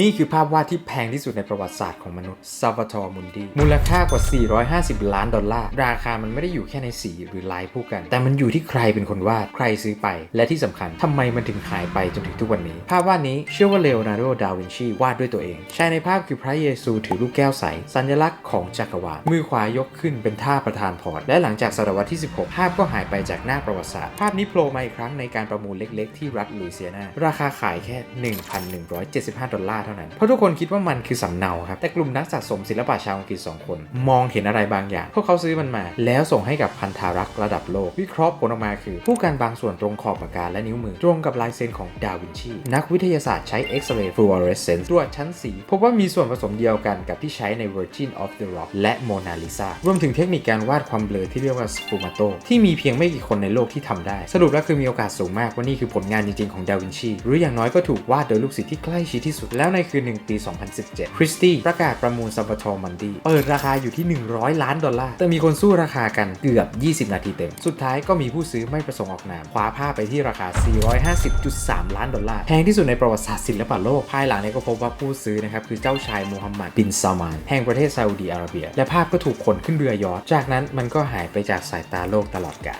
นี่คือภาพวาดที่แพงที่สุดในประวัติศาสตร์ของมนุษย์ซา v a ตอร์มุนดีมูลค่ากว่า 450 ล้านดอลลาร์ ราคามันไม่ได้อยู่แค่ในสีหรือลายผู้กัน แต่มันอยู่ที่ใครเป็นคนวาด ใครซื้อไป และที่สำคัญทำไมมันถึงหายไปจนถึงทุกวันนี้ ภาพวาดนี้เชื่อว่าเลโอนาร์โด ดาวินชี วาดด้วยตัวเองชายในภาพคือพระเยซูถือลูกแก้วใส สัญลักษณ์ของจักรวาล มือขวายกขึ้นเป็นท่าประธานพร และหลังจากศตวรรษที่ 16 ภาพก็หายไปจากหน้าประวัติศาสตร์ ภาพนี้โผล่มาอีกครั้งในการประมูลเล็ก ๆ ที่รัฐลุยเซียนา ราคาขายแค่ 1,175 ดอลลาร์เท่านั้น เพราะทุกคนคิดว่ามันคือสำเนาครับ แต่กลุ่มนักสะสมศิลปะชาวอังกฤษ2คน มองเห็นอะไรบางอย่าง พวกเขาซื้อมันมา แล้วส่งให้กับพันธารักษ์ระดับโลก วิเคราะห์ผลออกมาคือ ผู้กันบางส่วนตรงขอบปากกาและนิ้วมือ ตรงกับลายเซ็นของดาวินชี นักวิทยาศาสตร์ใช้เอ็กซเรย์ฟลูออเรสเซนซ์ตรวจชั้นสีพบว่ามีส่วนผสมเดียวกันกับที่ใช้ใน Virgin of the Rock และ Mona Lisa รวมถึงเทคนิคการวาดความเบลอที่เรียกว่า sfumato ที่มีเพียงไม่กี่คนในโลกที่ทำได้ สรุปแล้วคือมีโอกาสสูงมากว่านี่คือผลงานจริงๆของดาวินชีหรืออย่างน้อยก็ถูกวาดโดยลูกศิษย์ที่ใกล้ชิดที่สุดแล้แล้วในคืนหนึ่งปี 2017 คริสตี้ประกาศประมูลซับ a ตอมันดีเปิดราคาอยู่ที่ 100 ล้านดอลลาร์ แต่มีคนสู้ราคากันเกือบ 20 นาทีเต็ม สุดท้ายก็มีผู้ซื้อไม่ประสงค์ออกนาม คว้าผ้าไปที่ราคา 450.3 ล้านดอลลาร์ แพงที่สุดในประวัติศาสตร์ศิลปะโลก ภายหลังเนี่ยก็พบว่าผู้ซื้อนะครับคือเจ้าชายมูฮัมหมัดบินซาลมาน แห่งประเทศซาอุดีอาระเบีย และภาพก็ถูกขนขึ้นเรือยอชจากนั้นมันก็หายไปจากสายตาโลกตลอดกาล